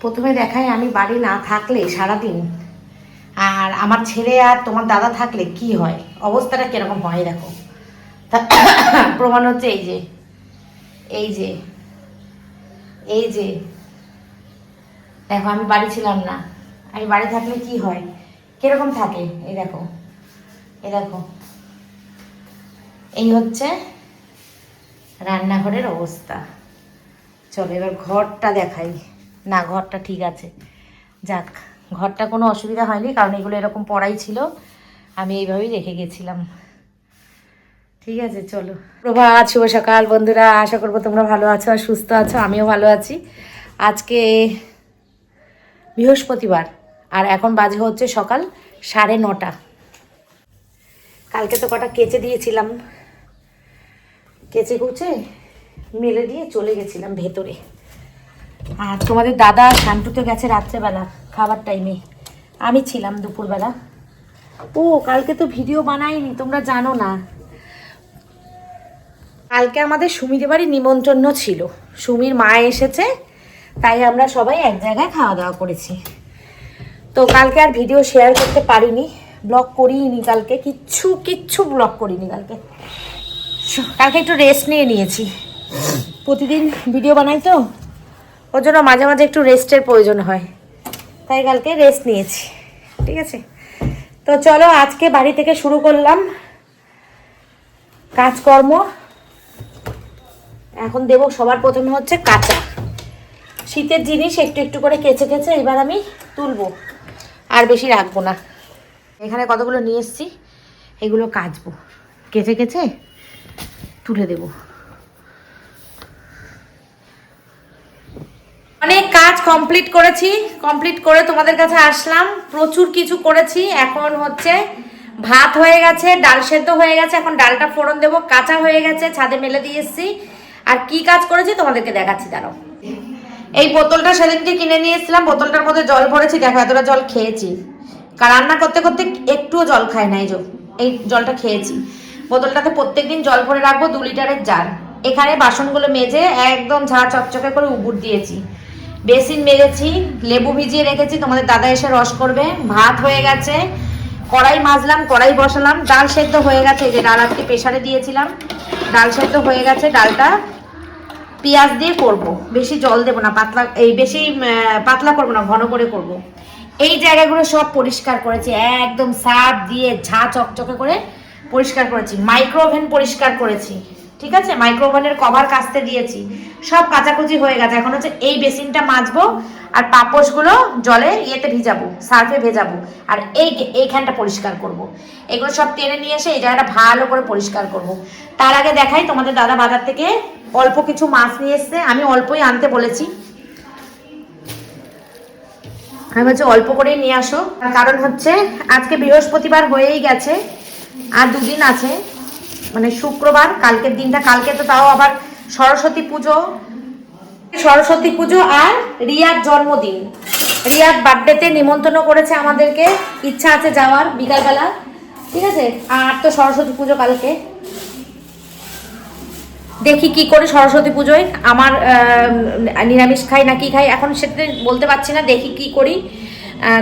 প্রথমে দেখাই আমি বাড়ি না থাকলে সারাদিন। আর আমার ছেলে আর তোমার দাদা থাকলে কি হয়? অবস্থাটা কীরকম হয় দেখো। প্রমাণ হচ্ছে এই যে এই যে এই যে। দেখো, আমি বাড়ি ছিলাম না। আমি বাড়ি থাকলে কি হয়? কীরকম থাকে? এই দেখো এই দেখো। এই হচ্ছে রান্নাঘরের অবস্থা। চলো, এবার ঘরটা দেখাই। না, ঘরটা ঠিক আছে। যাক, ঘরটা কোনো অসুবিধা হয়নি, কারণ এগুলো এরকম পড়াই ছিল। আমি এইভাবেই রেখে গেছিলাম। ঠিক আছে, চলো। প্রভাত, শুভ সকাল বন্ধুরা, আশা করব তোমরা ভালো আছো আর সুস্থ আছো, আমিও ভালো আছি। আজকে বৃহস্পতিবার, আর এখন বাজে হচ্ছে সকাল সাড়ে নটা। কালকে তো কটা কেচে দিয়েছিলাম। কেচে কুচে মেলে দিয়ে চলে গেছিলাম ভেতরে। আর তোমাদের দাদা শান্তুতে গেছে রাত্রেবেলা, খাবার টাইমে আমি ছিলাম দুপুরবেলা। ও, কালকে তো ভিডিও বানাইনি তোমরা জানো না। কালকে আমাদের সুমির বাড়ি নিমন্ত্রণ ছিল। সুমির মা এসেছে, তাই আমরা সবাই এক জায়গায় খাওয়া দাওয়া করেছি। তো কালকে আর ভিডিও শেয়ার করতে পারিনি ব্লগ করিনি কালকে, কিচ্ছু কিচ্ছু ব্লগ করিনি কালকে। কালকে একটু রেস্ট নিয়ে নিয়েছি। প্রতিদিন ভিডিও বানাই তো? ওর জন্য মাঝে মাঝে একটু রেস্টের প্রয়োজন হয়। তাই কালকে রেস্ট নিয়েছি। ঠিক আছে? তো চলো আজকে বাড়ি থেকে শুরু করলাম। কাজকর্ম। এখন দেব সবার প্রথমে হচ্ছে কাঁচা। শীতের জিনিস একটু একটু করে কেচে কেচে এবার আমি তুলবো। আর বেশি রাখব না। এখানে কতগুলো নিয়ে এসছি? এগুলো কাচবো। কেচে কেচে তুলে দেব। অনেক কাজ কমপ্লিট করেছি কমপ্লিট করে তোমাদের কাছে আসলাম। প্রচুর কিছু করেছি। এখন হচ্ছে ভাত হয়ে গেছে, ডাল সেদ্ধ হয়ে গেছে। এখন ডালটা ফোড়ন দেবো, কাঁচা হয়ে গেছে, ছাদে মেলে দিয়ে এসেছি। আর কি কাজ করেছি তোমাদেরকে দেখাচ্ছি দাঁড়াও এই বোতলটা সেদিনকে কিনে নিয়ে এসেছিলাম, বোতলটার মধ্যে জল ভরেছি। দেখো, এতটা জল খেয়েছি। কার রান্না করতে করতে একটুও জল খাই নাই যে, এই জলটা খেয়েছি। বোতলটাতে প্রত্যেকদিন জল ভরে রাখব দু লিটারের জার। এখানে বাসনগুলো মেজে একদম ঝাড় চকচকে করে উবুর দিয়েছি। বেসিন মেরেছি লেবু ভিজিয়ে রেখেছি, তোমাদের দাদা এসে রস করবে। ভাত হয়ে গেছে। কড়াই মাজলাম, কড়াই বসালাম। ডাল সেদ্ধ হয়ে গেছে যে ডাল আজকে প্রেশারে দিয়েছিলাম। ডাল সেদ্ধ হয়ে গেছে, ডালটা পেঁয়াজ দিয়ে করব। বেশি জল দেবো না, পাতলা, এই বেশি পাতলা করব না, ঘন করে করব। এই জায়গাগুলো সব পরিষ্কার করেছি, একদম সার্ফ দিয়ে ঝা চকচকে করে পরিষ্কার করেছি। মাইক্রো ওভেন পরিষ্কার করেছি। ঠিক আছে? মাইক্রো ওভেনের কভার কাচতে দিয়েছি। সব কাচাকুচি হয়ে গেছে। এখন হচ্ছে এই বেসিনটা মাজবো আর পাপোশগুলো জলে ইয়েতে ভিজাবো, সার্ফে ভেজাবো। আর এই এইখানটা পরিষ্কার করব। এগুলো সব টেনে নিয়ে এসে এই জায়গাটা ভালো করে পরিষ্কার করব। তার আগে দেখাই, তোমাদের দাদা বাজার থেকে অল্প কিছু মাছ নিয়ে এসছে। আমি অল্পই আনতে বলেছি। আমি বলছি অল্প করেই নিয়ে আসো। কারণ হচ্ছে, আজকে বৃহস্পতিবার হয়েই গেছে। আর দুদিন আছে। মানে শুক্রবার, কালকের দিনটা, কালকে তো তাও আবার সরস্বতী পুজো। সরস্বতী পুজো আর রিয়ার জন্মদিন। রিয়ার বার্থডেতে নিমন্ত্রণ করেছে আমাদেরকে, ইচ্ছা আছে যাওয়ার বিকালবেলা। ঠিক আছে? আর তো সরস্বতী পুজো কালকে। দেখি কি করে সরস্বতী পুজোয়। আমার নিরামিষ খাই না কি খাই, এখন সেটা বলতে পারছি না, দেখি কি করি।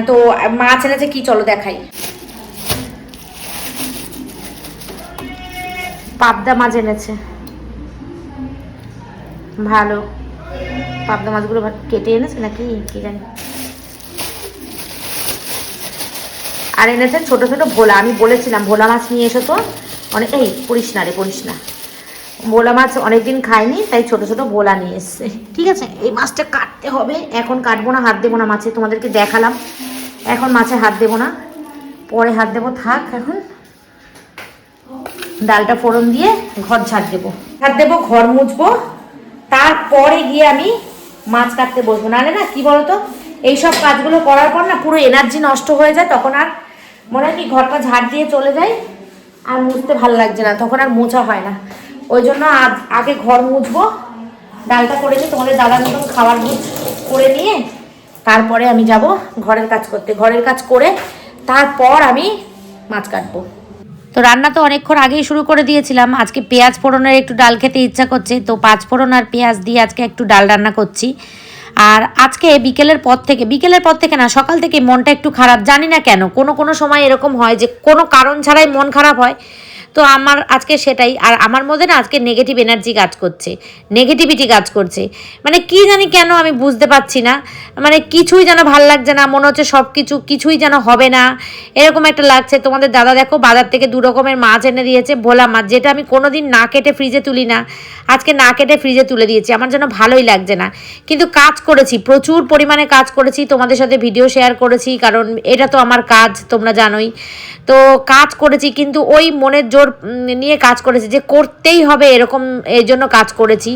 তো মাছ এনেছে কি চলো দেখাই। পাবদা মাছ এনেছে। ভালো। পাবদা মাছগুলো কেটে এনেছে নাকি? কি জানি। আর এনেছে ছোট ছোট ভোলা। আমি বলেছিলাম, ভোলা মাছ নিয়ে এসো তো। অনেক এই পড়িস না রে পড়িস না। ভোলা মাছ অনেকদিন খাইনি, তাই ছোট ছোট ভোলা নিয়ে এসছে। ঠিক আছে, এই মাছটা কাটতে হবে। এখন কাটবো না, হাত দেবো না মাছে। তোমাদেরকে দেখালাম। এখন মাছে হাত দেবো না। পরে হাত দেবো, থাক এখন। ডালটা ফোড়ন দিয়ে ঘর ঝাড় দেবো। ঝাড় দেবো, ঘর মুছবো। তারপরে গিয়ে আমি মাছ কাটতে বসবো। নাহলে না, কি বলতো? এইসব কাজগুলো করার পর না পুরো এনার্জি নষ্ট হয়ে যায়, তখন আর মনে হয় কি ঘরটা ঝাড় দিয়ে চলে যায় আর মুছতে ভালো লাগছে না, তখন আর মোছা হয় না। ওই জন্য আজ আগে ঘর মুছবো, ডালটা করে নিয়ে তোমাদের দাদার মতন খাবার মুছ করে নিয়ে তারপরে আমি যাব ঘরের কাজ করতে। ঘরের কাজ করে তারপর আমি মাছ কাটবো। তো রান্না তো অনেকক্ষণ আগেই শুরু করে দিয়েছিলাম। আজকে পেঁয়াজ ফোড়নের একটু ডাল খেতে ইচ্ছা করছে। তো পাঁচ ফোড়ন আর পেঁয়াজ দিয়ে আজকে একটু ডাল রান্না করছি। আর আজকে বিকেলের পর থেকে, বিকেলের পর থেকে না, সকাল থেকে মনটা একটু খারাপ। জানি না কেন, কোনো কোনো সময় এরকম হয় যে কোনো কারণ ছাড়াই মন খারাপ হয়। তো আমার আজকে সেটাই, আর আমার মধ্যে না আজকে নেগেটিভ এনার্জি কাজ করছে নেগেটিভিটি কাজ করছে। মানে কি জানি কেন আমি বুঝতে পারছি না মানে কিছুই যেন ভালো লাগছে না, মনে হচ্ছে সব কিছু কিছুই যেন হবে না, এরকম একটা লাগছে। তোমাদের দাদা দেখো বাজার থেকে দু রকমের মাছ এনে দিয়েছে, ভোলা মাছ, যেটা আমি কোনোদিন না কেটে ফ্রিজে তুলি না, আজকে না কেটে ফ্রিজে তুলে দিয়েছি, আমার যেন ভালোই লাগছে না। কিন্তু কাজ করেছি, প্রচুর পরিমাণে কাজ করেছি, তোমাদের সাথে ভিডিও শেয়ার করেছি, কারণ এটা তো আমার কাজ, তোমরা জানোই। তো কাজ করেছি, কিন্তু ওই মনের জোর উম, নিয়ে কাজ করেছি যে করতেই হবে এরকম এই জন্য কাজ করেছি।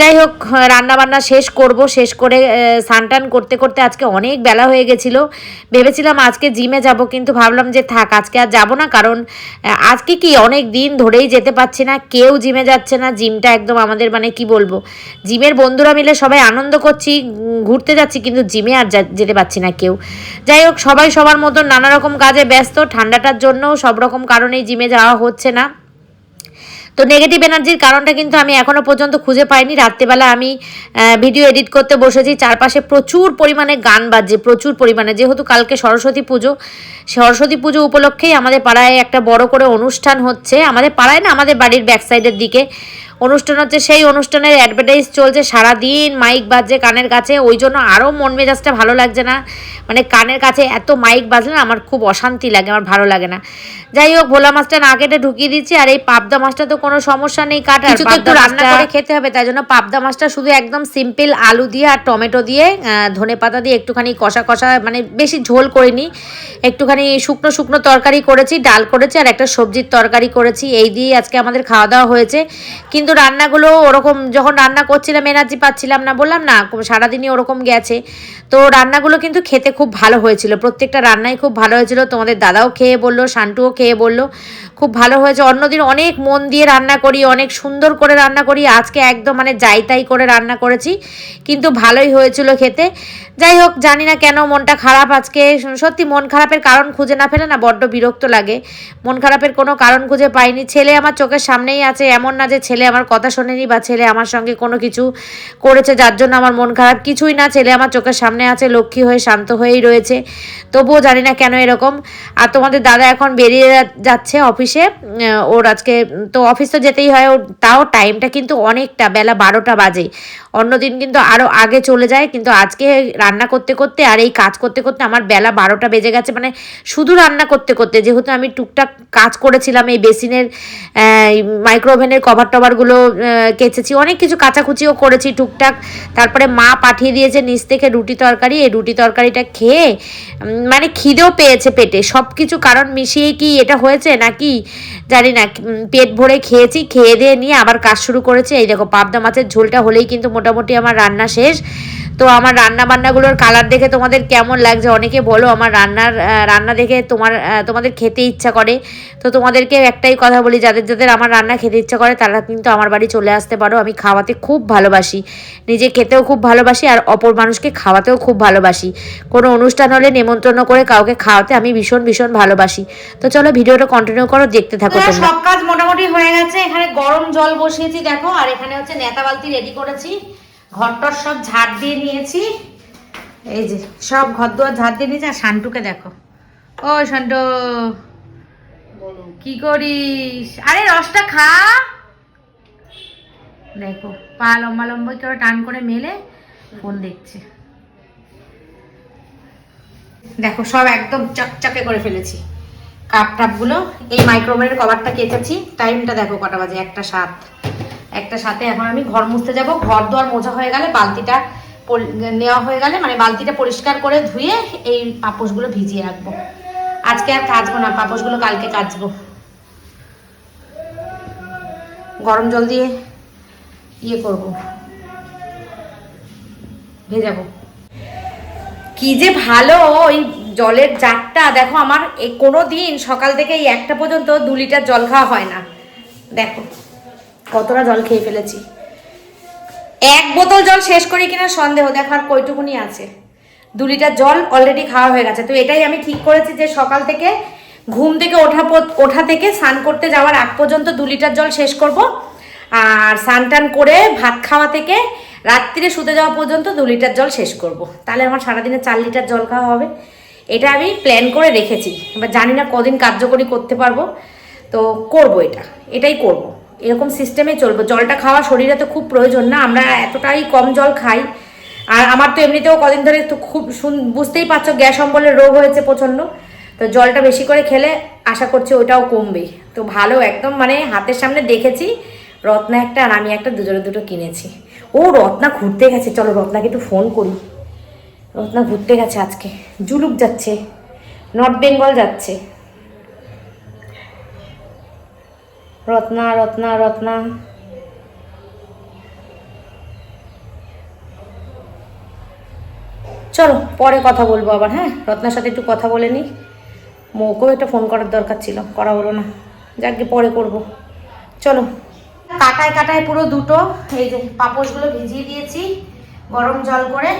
যাই হোক রান্না বান্না শেষ করব শেষ করে সানটান করতে করতে আজকে অনেক বেলা হয়ে গেছিল। ভেবেছিলাম আজকে জিমে যাব কিন্তু ভাবলাম যে থাক আজকে আর যাব না কারণ আজকে কি অনেক দিন ধরেই যেতে পারছি না কেউ জিমে যাচ্ছে না জিমটা একদম আমাদের মানে কি বলব জিমের বন্ধুরা মিলে সবাই আনন্দ করছি ঘুরতে যাচ্ছি কিন্তু জিমে আর যেতে পারছি না কেউ। যাই হোক সবাই সবার মতন নানা রকম কাজে ব্যস্ত ঠান্ডাটার জন্য সব রকম কারণেই জিমে যাওয়া হচ্ছে। না। তো নেগেটিভ এনার্জির কারণটা কিন্তু আমি এখনও পর্যন্ত খুঁজে পাইনি। রাত্রেবেলা আমি ভিডিও এডিট করতে বসেছি। চারপাশে প্রচুর পরিমাণে গান বাজছে, প্রচুর পরিমাণে। যেহেতু কালকে সরস্বতী পুজো সরস্বতী পুজো উপলক্ষেই আমাদের পাড়ায় একটা বড় করে অনুষ্ঠান হচ্ছে। আমাদের পাড়ায় না, আমাদের বাড়ির ব্যাক সাইডের দিকে অনুষ্ঠান হচ্ছে সেই অনুষ্ঠানের অ্যাডভার্টাইজ চলছে সারাদিন মাইক বাজছে কানের কাছে ওই জন্য আরও মন মেজাজটা ভালো লাগছে না। মানে কানের কাছে এত মাইক বাজলে না আমার খুব অশান্তি লাগে আমার ভালো লাগে না। যাই হোক ভোলা মাছটা না কেটে ঢুকিয়ে দিচ্ছি আর এই পাবদা মাছটা তো কোনো সমস্যা নেই কাটার কিছু তো একটু রান্না করে খেতে হবে তাই জন্য পাবদা মাছটা শুধু একদম সিম্পল আলু দিয়ে আর টমেটো দিয়ে ধনে পাতা দিয়ে একটুখানি কষা কষা মানে বেশি ঝোল করিনি। একটুখানি শুকনো শুকনো তরকারি করেছি ডাল করেছি আর একটা সবজির তরকারি করেছি। এই দিয়ে আজকে আমাদের খাওয়া দাওয়া হয়েছে। কিন্তু রান্নাগুলো ওরকম যখন রান্না করছিলাম এনার্জি পাচ্ছিলাম না, বললাম না সারাদিনই ওরকম গেছে। তো রান্নাগুলো কিন্তু খেতে খুব ভালো হয়েছিল। প্রত্যেকটা রান্নাই খুব ভালো হয়েছিল। তোমাদের দাদাও খেয়ে বলল শান্টুও খেয়ে বলল। খুব ভালো হয়েছে। অন্যদিন অনেক মন দিয়ে রান্না করি, অনেক সুন্দর করে রান্না করি। আজকে একদম মানে যাই তাই করে রান্না করেছি, কিন্তু ভালোই হয়েছিল খেতে। যাই হোক, জানি না কেন মনটা খারাপ আজকে। সত্যি মন খারাপের কারণ খুঁজে না ফেলে না বড্ড বিরক্ত লাগে। মন খারাপের কোনো কারণ খুঁজে পাইনি। ছেলে আমার চোখের সামনেই আছে, এমন না যে ছেলে আমার কথা শোনেনি বা ছেলে আমার সঙ্গে কোনো কিছু করেছে যার জন্য আমার মন খারাপ। কিছুই না, ছেলে আমার চোখের সামনে আছে, লক্ষ্মী হয়ে শান্ত হয়েই রয়েছে। তবুও জানি না কেন এরকম। আর তোমাদের দাদা এখন বেরিয়ে যাচ্ছে অফিসে উম, ওর আজকে তো অফিস তো যেতেই হয় ওর তাও টাইমটা কিন্তু অনেকটা বেলা বারোটা বাজে। অন্যদিন কিন্তু আরও আগে চলে যায় কিন্তু আজকে রান্না করতে করতে আর এই কাজ করতে করতে আমার বেলা বারোটা বেজে গেছে মানে শুধু রান্না করতে করতে যেহেতু আমি টুকটাক কাজ করেছিলাম এই বেসিনের মাইক্রোওভেনের কভার টভারগুলো কেচেছি অনেক কিছু কাচাকুচিও করেছি টুকটাক। তারপরে মা পাঠিয়ে দিয়েছে নিচ থেকে রুটি তরকারি এই রুটি তরকারিটা খেয়ে মানে খিদেও পেয়েছে পেটে। সব কিছু কারণ মিশিয়ে কি এটা হয়েছে নাকি? জানি না পেট ভরে খেয়েছি, খেয়ে দিয়ে নিয়ে আবার কাজ শুরু করেছি। এই দেখো, পাবদা মাছের ঝোলটা হলেই কিন্তু মোটামুটি আমার রান্না শেষ। তো আমার রান্না বান্নাগুলোর কালার দেখে তোমাদের কেমন লাগছে? অনেকে বলো আমার রান্নার রান্না দেখে তোমার তোমাদের খেতে ইচ্ছা করে। তো তোমাদেরকে একটাই কথা বলি যাদের যাদের আমার রান্না খেতে ইচ্ছা করে তারা কিন্তু আমার বাড়ি চলে আসতে পারো। আমি খাওয়াতে খুব ভালোবাসি। নিজে খেতেও খুব ভালোবাসি আর অপর মানুষকে খাওয়াতেও খুব ভালোবাসি। কোনো অনুষ্ঠান হলে নেমন্ত্রণ করে কাউকে খাওয়াতে আমি ভীষণ ভীষণ ভালোবাসি। তো চলো ভিডিওটা কন্টিনিউ করো দেখতে থাকো তোমরা। সব কাজ মোটামুটি হয়ে গেছে। এখানে গরম জল বসিয়েছি দেখো। আর এখানে হচ্ছে নেতা বালতি রেডি করেছি। ঘরটর সব ঝাড় দিয়ে নিয়েছি। এই যে, সব ঘর দুয়ার ঝাড় দিয়ে নিয়েছি, আর শান্টুকে দেখো। ও শান্টু, কি করিস? আরে রসটা খা। দেখো, পা লম্বা লম্বা করে টান করে মেলে, ফোন দেখছে। দেখো, সব একদম চকচকে করে ফেলেছি। কাপ টাপগুলো এই মাইক্রোওভেনের কভারটা কেচেছি টাইমটা দেখো কটা বাজে, একটা সাত। একটা সাথে এখন আমি ঘর মুছতে যাব। ঘর দোয়ার মোছা হয়ে গেলে বালতিটা নেওয়া হয়ে গেলে মানে বালতিটা পরিষ্কার করে ধুয়ে এই পাপোশগুলো ভিজিয়ে রাখব। আজকে আর কাচবো না, পাপোশগুলো কালকে কাচবো। গরম জল দিয়ে ইয়ে করব। ভেজাবো। কি যে ভালো ওই জলের জারটা, দেখো আমার কোনো দিন সকাল থেকে এই একটা পর্যন্ত দু লিটার জল খাওয়া হয় না। দেখো। কতটা জল খেয়ে ফেলেছি? এক বোতল জল শেষ করি কিনা সন্দেহ, দেখো আর কইটুকুনি আছে। দু লিটার জল অলরেডি খাওয়া হয়ে গেছে। তো এটাই আমি ঠিক করেছি যে সকাল থেকে, ঘুম থেকে ওঠা ওঠা থেকে স্নান করতে যাওয়ার আগ পর্যন্ত দু লিটার জল শেষ করব। আর স্নান টান করে ভাত খাওয়া থেকে রাত্রিরে শুতে যাওয়া পর্যন্ত দু লিটার জল শেষ করব। তাহলে আমার সারাদিনে চার লিটার জল খাওয়া হবে। এটা আমি প্ল্যান করে রেখেছি। এবার জানি না কদিন কার্যকরী করতে পারব। তো করব এটা। এটাই করব। এরকম সিস্টেমে চলবো। জলটা খাওয়া শরীরে তো খুব প্রয়োজন না, আমরা এতটাই কম জল খাই। আর আমার তো এমনিতেও কদিন ধরে তো খুব বুঝতেই পারছ গ্যাস অম্বলের রোগ হয়েছে প্রচণ্ড। তো জলটা বেশি করে খেলে আশা করছি ওটাও কমবে। তো ভালো একদম মানে হাতের সামনে দেখেছি, রত্না একটা আর আমি একটা, দুজনে দুটো কিনেছি। ও রত্না ঘুরতে গেছে, চলো রত্নাকে একটু ফোন করি। রত্না ঘুরতে গেছে আজকে। জুলুক যাচ্ছে, নর্থ বেঙ্গল যাচ্ছে। রত্না রত্না রত্না। চলো, পরে কথা বলব আবার হ্যাঁ? রত্নার সাথে একটু কথা বলে নিই। মৌকেও একটা ফোন করার দরকার ছিল, করা হলো না। যাকে পরে করব। চলো। কাটায় কাটায় পুরো দুটো, এই যে পাপোশগুলো ভিজিয়ে দিয়েছি, গরম জল করে।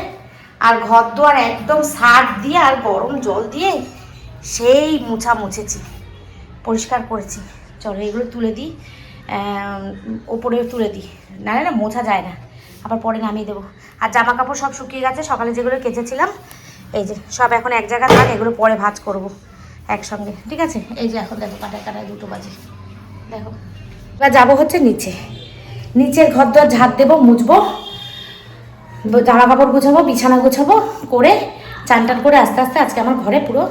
আর ঘর দুয়ার একদম সার দিয়ে আর গরম জল দিয়ে সেই মুছা মুছেছি, পরিষ্কার করেছি। চলো এগুলো তুলে দিই ওপরে তুলে দিই। না না মোছা যায় না। আবার পরে নামিয়ে দেবো। আর জামা কাপড় সব শুকিয়ে গেছে, সকালে যেগুলো কেচেছিলাম, এই যে সব এখন এক জায়গায় থাক, এগুলো পরে ভাঁজ করব একসঙ্গে। ঠিক আছে? এই যে এখন দেখো কাটায় কাটায় দুটো বাজে। দেখো। এবার যাব হচ্ছে নিচে। নিচের ঘর দর ঝাড় দেবো, মুছবো জামা কাপড় গুছাবো, বিছানা গুছাবো, করে চান টান করে আস্তে আস্তে আজকে আমার ঘরে পুরো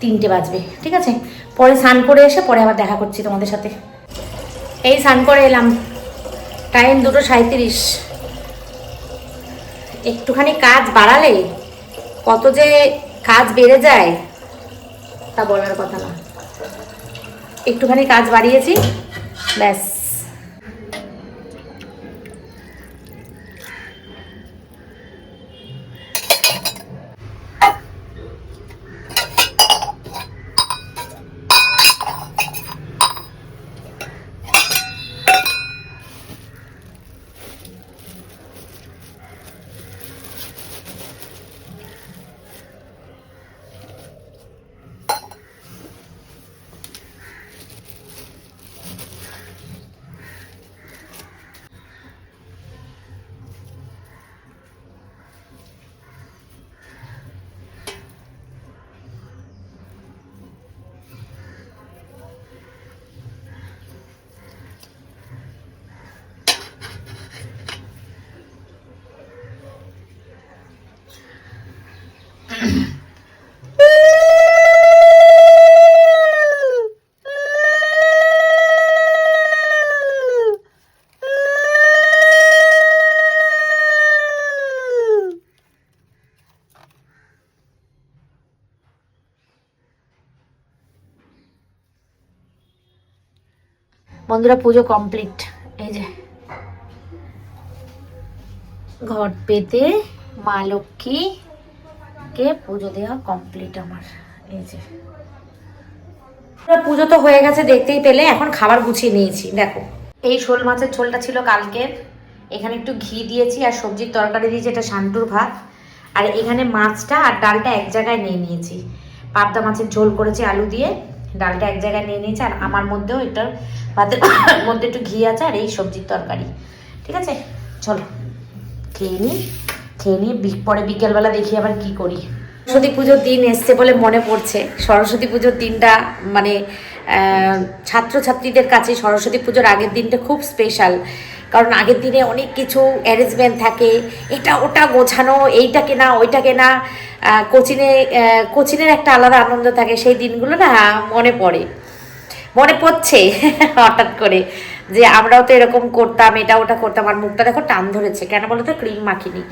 তিনটে বাজবে, ঠিক আছে? পরে স্নান করে এসে পরে আবার দেখা করছি তোমাদের সাথে। এই স্নান করে এলাম। টাইম দুটো সাঁত্রিশ একটুখানি কাজ বাড়ালে কত যে কাজ বেড়ে যায়, তা বলার কথা না। একটুখানি কাজ বাড়িয়েছি, ব্যাস। বন্ধুরা পুজো কমপ্লিট এই যে। ঘট পেতে মা লক্ষ্মী কে পুজো দেওয়া কমপ্লিট আমার। এই যে। পুজো তো হয়ে গেছে, দেখতেই পেলে। এখন খাবার গুছিয়ে নিয়েছি, দেখো। এই শোল মাছের ঝোলটা ছিল কালকের। এখানে একটু ঘি দিয়েছি আর সবজির তরকারি দিয়েছি, এটা সান্টুর ভাত। আর এখানে মাছটা আর ডালটা এক জায়গায় নিয়ে নিয়েছি। পাবদা মাছের ঝোল করেছি আলু দিয়ে। ডালটা এক জায়গায় নিয়ে নিয়েছি আর আমার মধ্যেও এটার ভাতের মধ্যে একটু ঘি আছে আর এই সবজির তরকারি। ঠিক আছে? চলো, খেয়ে নিই খেয়ে নিয়ে পরে বিকেলবেলা দেখি আবার কি করি। সরস্বতী পুজোর দিন এসছে বলে মনে পড়ছে। সরস্বতী পুজোর দিনটা মানে ছাত্রছাত্রীদের কাছে সরস্বতী পুজোর আগের দিনটা খুব স্পেশাল কারণ আগের দিনে অনেক কিছু অ্যারেঞ্জমেন্ট থাকে। এটা ওটা গোছানো, এইটা কেনা, ওইটা কেনা। কোচিনে কোচিনের একটা আলাদা আনন্দ থাকে, সেই দিনগুলো না মনে পড়ে। মনে পড়ছে হঠাৎ করে যে আমরাও তো এরকম করতাম, এটা ওটা করতাম, আর মুখটা দেখো টান ধরেছে। কেন বলো তো? ক্রিম মাখিনি,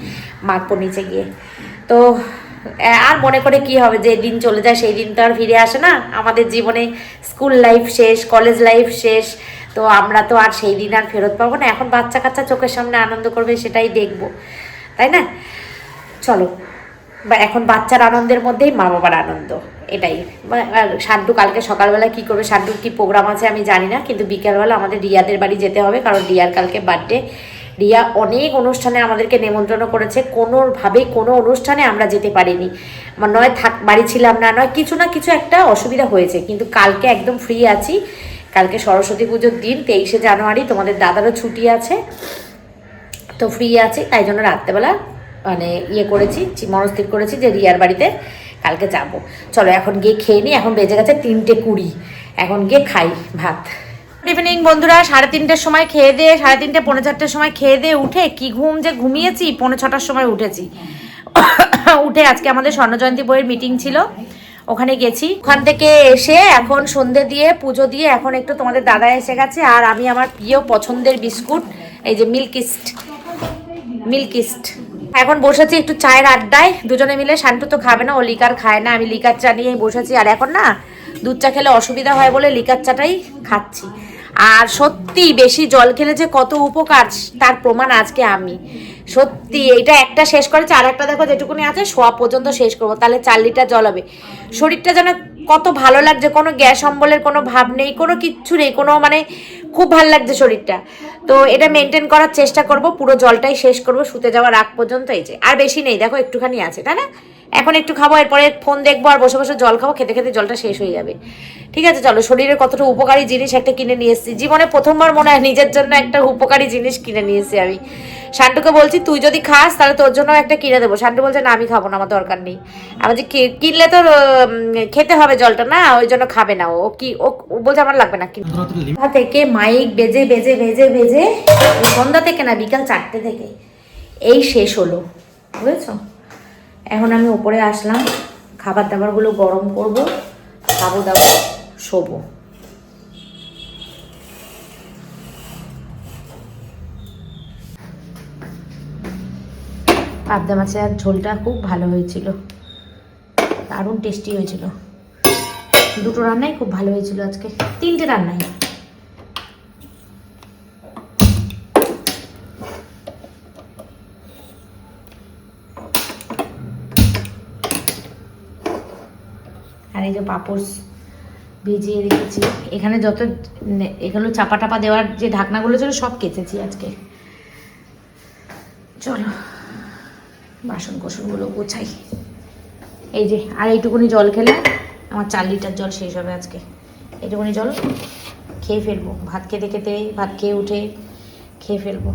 মাখবো নিচে গিয়ে। তো আর মনে করে কি হবে? যে দিন চলে যায়, সেই দিন তো আর ফিরে আসে না। আমাদের জীবনে স্কুল লাইফ শেষ কলেজ লাইফ শেষ। তো আমরা তো আর সেই দিন আর ফেরত পাবো না। এখন বাচ্চা কাচ্চা চোখের সামনে আনন্দ করবে, সেটাই দেখব। তাই না? চলো। বা এখন বাচ্চার আনন্দের মধ্যেই মা বাবার আনন্দ। এটাই। শান্টু কালকে সকালবেলা কি করবে? শান্টুর কি প্রোগ্রাম আছে আমি জানি না, কিন্তু বিকেলবেলা আমাদের রিয়াদের বাড়ি যেতে হবে, কারণ রিয়ার কালকে বার্থডে রিয়া অনেক অনুষ্ঠানে আমাদেরকে নেমন্ত্রণ করেছে। কোনোভাবেই কোনো অনুষ্ঠানে আমরা যেতে পারিনি। আমার নয় থাক, বাড়ি ছিলাম না, নয়, কিছু না কিছু একটা অসুবিধা হয়েছে। কিন্তু কালকে একদম ফ্রি আছি। কালকে সরস্বতী পুজোর দিন, তেইশে জানুয়ারি, তোমাদের দাদারও ছুটি আছে। তো ফ্রি আছি, তাই জন্য রাত্রেবেলা মানে ইয়ে করেছি মনস্থির করেছি যে রিয়ার বাড়িতে কালকে যাব। চলো এখন গিয়ে খেয়ে নিই, এখন বেজে গেছে তিনটে কুড়ি। এখন গিয়ে খাই ভাত। ইভিনিং বন্ধুরা, সাড়ে তিনটের সময় খেয়ে দিয়ে, সাড়ে তিনটে, পৌনে চারটের সময় খেয়ে দিয়ে উঠে কি ঘুম যে ঘুমিয়েছি, পৌনে ছটার সময় উঠেছি। উঠে আজকে আমাদের স্বর্ণজয়ন্তী বইয়ের মিটিং ছিল। ওখানে গেছি। ওখান থেকে এসে এখন সন্ধে দিয়ে, পুজো দিয়ে এখন একটু তোমাদের দাদা এসে গেছে, আর আমি আমার প্রিয় পছন্দের বিস্কুট, এই যে মিল্কিস্ট মিল্কিস্ট এখন বসেছি একটু চায়ের আড্ডায়, দুজনে মিলে। শান্তু তো খাবে না, ও লিকার খায় না, আমি লিকার চা নিয়েই বসেছি। আর এখন না, দুধ চা খেলে অসুবিধা হয় বলে লিকার চাটাই খাচ্ছি। আর সত্যি বেশি জল খেলে যে কত উপকার, তার প্রমাণ আজকে আমি। সত্যি এটা একটা শেষ করেছে, আর একটা দেখো যেটুকুনি আছে শোয়া পর্যন্ত শেষ করব। তাহলে চার লিটার জল হবে। শরীরটা যেন কত ভালো লাগছে, কোনো গ্যাস অম্বলের কোনো ভাব নেই, কোনো কিচ্ছু নেই, কোনো মানে খুব ভালো লাগছে শরীরটা। তো এটা মেনটেন করার চেষ্টা করব, পুরো জলটাই শেষ করব, শুতে যাওয়ার আগ পর্যন্ত এই যে। আর বেশি নেই, দেখো একটুখানি আছে, তাই না? এখন একটু খাব এরপরে ফোন দেখব আর বসে বসে জল খাব খেতে খেতে জলটা শেষ হয়ে যাবে। ঠিক আছে চলো শরীরের কতটা উপকারী জিনিস একটা কিনে নিয়ে এসেছি। জীবনে প্রথমবার মনে হয় নিজের জন্য একটা উপকারী জিনিস কিনে নিয়ে এসেছি আমি। শান্টুকে বলছি তুই যদি খাস তাহলে তোর জন্য একটা কিনে দেবো। শান্টু বলছে না আমি খাব না আমার দরকার নেই। আমার যে কিনলে তো খেতে হবে জলটা না? ওই জন্য খাবে না ও। কি ও বলছে আমার লাগবে না। কিনে থেকে মাইক বেজে বেজে বেজে বেজে সন্ধ্যা থেকে না বিকাল চারটে থেকে এই শেষ হলো। বুঝেছ? এখন আমি উপরে আসলাম খাবার দাবারগুলো গরম করব খাব দাবো শোবো। পাবদা মাছের ঝোলটা খুব ভালো হয়েছিল, দারুণ টেস্টি হয়েছিল। দুটো রান্নাই খুব ভালো হয়েছিল আজকে, তিনটে রান্নাই। এই যে পাপোস ভিজিয়ে রেখেছি। এখানে যত এগুলো চাপা টাপা দেওয়ার যে ঢাকনাগুলো ছিল সব কেচেছি আজকে। চলো বাসন কোসনগুলো গোছাই। এই যে, আর এইটুকুনি জল খেলে আমার চার লিটার জল শেষ হবে আজকে। এইটুকুনি জল খেয়ে ফেলব। ভাত খেতে খেতে, ভাত খেয়ে উঠে খেয়ে ফেলব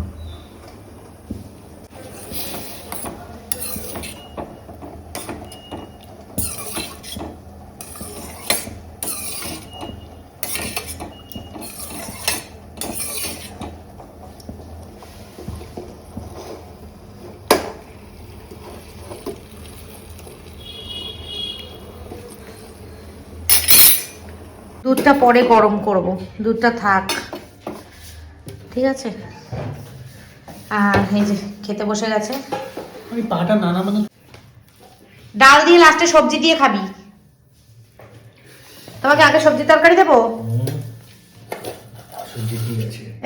দুধটা পরে গরম করব। দুধটা থাক। ঠিক আছে? আর এই যে খেতে বসে গেছে। ওই পাটা নানা মানে ডাল দিয়ে লাস্টে সবজি দিয়ে খাবি। তোমাকে আগে সবজি তরকারি দেবো?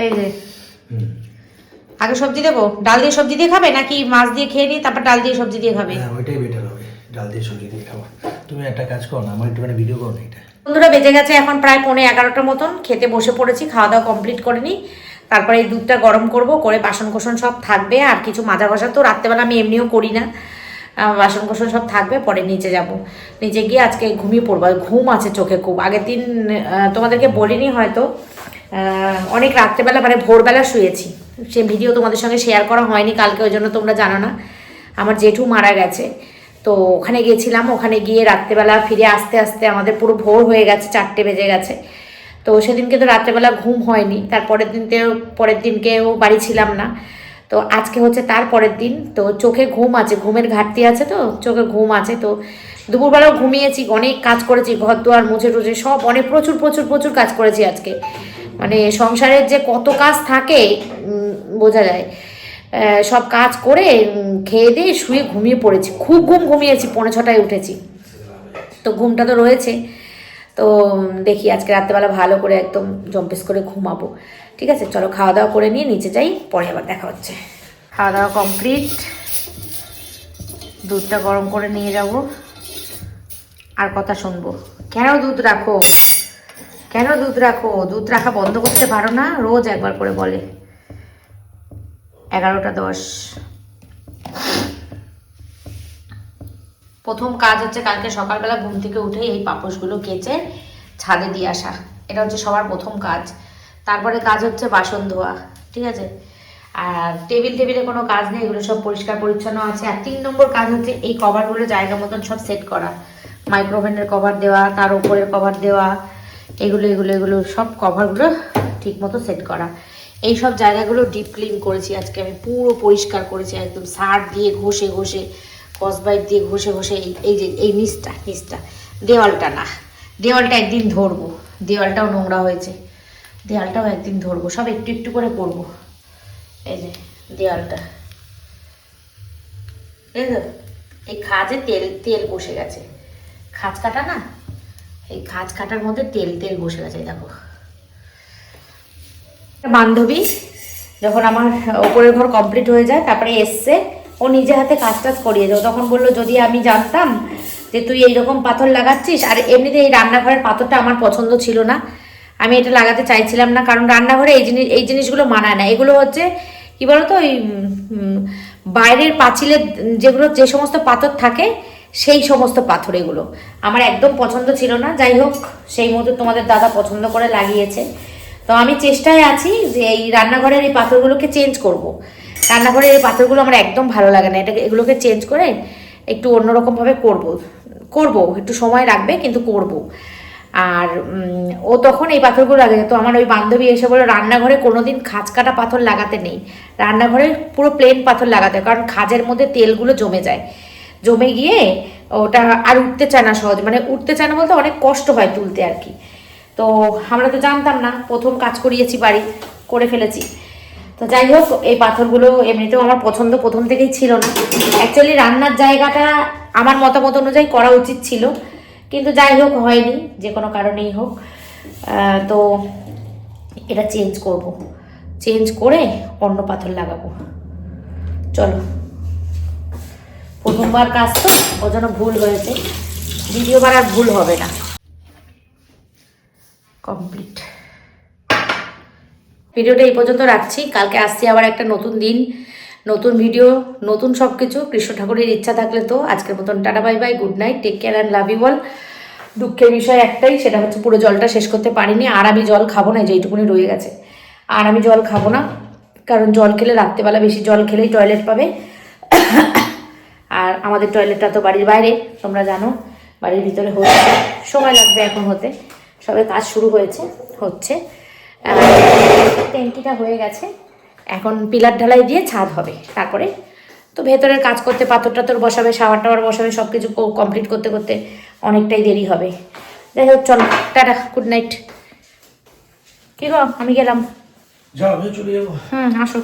এই যে। আগে সবজি দেবো? ডাল দিয়ে সবজি দিয়ে খাবে নাকি মাছ দিয়ে খেয়ে নিয়ে তারপর ডাল দিয়ে সবজি দিয়ে খাবে? হ্যাঁ ওইটাই বেটার হবে। ডাল দিয়ে সবজি দিয়ে খাওয়া। তুমি একটা কাজ করো না আমার একটুখানি ভিডিও করো না এটা। বন্ধুরা, বেজে গেছে এখন প্রায় পৌনে এগারোটার মতন। খেতে বসে পড়েছি, খাওয়া দাওয়া কমপ্লিট করে নিই তারপরে এই দুধটা গরম করব, করে বাসন কোসন সব থাকবে। আর কিছু মাজা ঘষা তো রাত্রেবেলা আমি এমনিও করি না। বাসন কোসন সব থাকবে, পরে নিচে যাব। নিচে গিয়ে আজকে ঘুমিয়ে পড়ব। ঘুম আছে চোখে খুব। আগের দিন তোমাদেরকে বলিনি হয়তো অনেক রাত্রেবেলা মানে ভোরবেলা শুয়েছি। সে ভিডিও তোমাদের সঙ্গে শেয়ার করা হয়নি, কালকে, ওই জন্য তোমরা জানো না। আমার জেঠু মারা গেছে। তো ওখানে গেছিলাম ওখানে গিয়ে রাত্রেবেলা ফিরে আসতে আসতে আমাদের পুরো ভোর হয়ে গেছে, চারটে বেজে গেছে। তো সেদিনকে তো রাত্রেবেলা ঘুম হয়নি, তার পরের দিনকেও পরের দিনকেও বাড়ি ছিলাম না। তো আজকে হচ্ছে তার পরের দিন, তো চোখে ঘুম আছে, ঘুমের ঘাটতি আছে তো, চোখে ঘুম আছে। তো দুপুরবেলাও ঘুমিয়েছি, অনেক কাজ করেছি ঘর দুয়ার মুছে টুছে সব, অনেক প্রচুর প্রচুর প্রচুর কাজ করেছি আজকে। মানে সংসারের যে কত কাজ থাকে বোঝা যায়। সব কাজ করে খেয়ে দিয়ে শুয়ে ঘুমিয়ে পড়েছি। খুব ঘুম ঘুমিয়েছি, পৌনে ছটায় উঠেছি। তো ঘুমটা তো রয়েছে। তো দেখি আজকে রাত্রেবেলা ভালো করে একদম জম্পেস করে ঘুমাবো। ঠিক আছে? চলো খাওয়া দাওয়া করে নিয়ে নিচে যাই, পরে আবার দেখা হচ্ছে। খাওয়া দাওয়া কমপ্লিট। দুধটা গরম করে নিয়ে যাব। আর কথা শুনব। কেন দুধ রাখো? কেন দুধ রাখো? দুধ রাখা বন্ধ করতে পারো না? রোজ একবার করে বলে। এগারোটা দশ। প্রথম কাজ হচ্ছে কালকে সকালবেলা ঘুম থেকে উঠে এই পাপোশগুলো কেচে ছাদে দিয়ে আসা। এটা হচ্ছে সবার প্রথম কাজ। তারপরে কাজ হচ্ছে বাসন ধোয়া, ঠিক আছে? আর টেবিল টেবিলে কোনো কাজ নেই, এগুলো সব পরিষ্কার পরিচ্ছন্ন আছে। আর তিন নম্বর কাজ হচ্ছে এই কভারগুলো জায়গা মতন সব সেট করা। মাইক্রোওভেনের কভার দেওয়া, তার উপরের কভার দেওয়া, এগুলো এগুলো এগুলো সব কভারগুলো ঠিক মতো সেট করা। এই সব জায়গাগুলো ডিপ ক্লিন করেছি। আজকে আমি পুরো পরিষ্কার করেছি, একদম সার দিয়ে ঘষে ঘষে কসবাইট দিয়ে ঘষে ঘষে এই যে এই নিচটা নিচটা। দেওয়ালটা না, দেওয়ালটা একদিন ধরবো। দেওয়ালটাও নোংরা হয়েছে। দেওয়ালটাও একদিন ধরবো, সব একটু একটু করে করব। এই যে, দেওয়ালটা। এই খাজে তেল তেল বসে গেছে। খাজ কাটা না? এই খাজ কাটার মধ্যে তেল তেল বসে গেছে দেখো। বান্ধবী যখন আমার ওপরের ঘর কমপ্লিট হয়ে যায়, তারপরে এসছে। ও নিজে হাতে কাজ টাজ করিয়ে ও তখন বলল, যদি আমি জানতাম যে তুই এইরকম পাথর লাগাচ্ছিস, আর এমনিতে এই রান্নাঘরের পাথরটা আমার পছন্দ ছিল না, আমি এটা লাগাতে চাইছিলাম না, কারণ রান্নাঘরে এই জিনিস, এই জিনিসগুলো মানায় না। এগুলো হচ্ছে, কি বলতো, ওই বাইরের পাঁচিলের যেগুলো, যে সমস্ত পাথর থাকে, সেই সমস্ত পাথর এগুলো। আমার একদম পছন্দ ছিল না। যাই হোক, সেই মতো তোমাদের দাদা পছন্দ করে লাগিয়েছে। তো আমি চেষ্টায় আছি যে এই রান্নাঘরের এই পাথরগুলোকে চেঞ্জ করব। রান্নাঘরের এই পাথরগুলো আমার একদম ভালো লাগে না এটাকে এগুলোকে চেঞ্জ করে একটু অন্যরকমভাবে করব। করব, একটু সময় লাগবে, কিন্তু করব। আর ও তখন এই পাথরগুলো লাগে তো আমার ওই বান্ধবী এসে বলল, রান্নাঘরে কোনোদিন খাঁজ কাটা পাথর লাগাতে নেই রান্নাঘরে পুরো প্লেন পাথর লাগাতে কারণ খাজের মধ্যে তেলগুলো জমে যায় জমে গিয়ে ওটা আর উঠতে চায় না সহজ মানে উঠতে চায় না বলতে অনেক কষ্ট হয় তুলতে আর কি তো আমরা তো জানতাম না, প্রথম কাজ করিয়েছি বাড়ি, করে ফেলেছি। তো যাই হোক, এই পাথরগুলো এমনিতেও আমার পছন্দ প্রথম থেকেই ছিল না। অ্যাকচুয়ালি রান্নার জায়গাটা আমার মতামত অনুযায়ী করা উচিত ছিল, কিন্তু যাই হোক, হয়নি, যে কোনো কারণেই হোক। তো এটা চেঞ্জ করব। চেঞ্জ করে অন্য পাথর লাগাবো। চলো। প্রথমবার কাজ তো ও যেন ভুল হয়েছে। দ্বিতীয়বার আর ভুল হবে না। কমপ্লিট। ভিডিওটা এই পর্যন্ত রাখছি। কালকে আসছি আবার একটা নতুন দিন, নতুন ভিডিও, নতুন সব কিছু কৃষ্ণ ঠাকুরের ইচ্ছা থাকলে তো আজকের মতন tata, bye bye good night take care and love you বল দুঃখের বিষয় একটাই, সেটা হচ্ছে পুরো জলটা শেষ করতে পারিনি। আর আমি জল খাব না যেইটুকুনি রয়ে গেছে। আর আমি জল খাব না, কারণ জল খেলে রাত্রেবেলা বেশি জল খেলেই টয়লেট পাবে। আর আমাদের টয়লেটটা তো বাড়ির বাইরে, তোমরা জানো, বাড়ির ভিতরে হচ্ছে। সময় লাগবে এখন হতে। সবে কাজ শুরু হয়েছে হচ্ছে। ট্যাঙ্কিটা হয়ে গেছে। এখন পিলার ঢালাই দিয়ে ছাদ হবে তারপরে। তো ভেতরের কাজ করতে পাথর টাথর বসাবে শাওয়ার টাওয়ার বসাবে সব কিছু কমপ্লিট করতে করতে অনেকটাই দেরি হবে। যাই হোক চলো টাটা গুড নাইট কী গো আমি গেলাম। হুম আসো।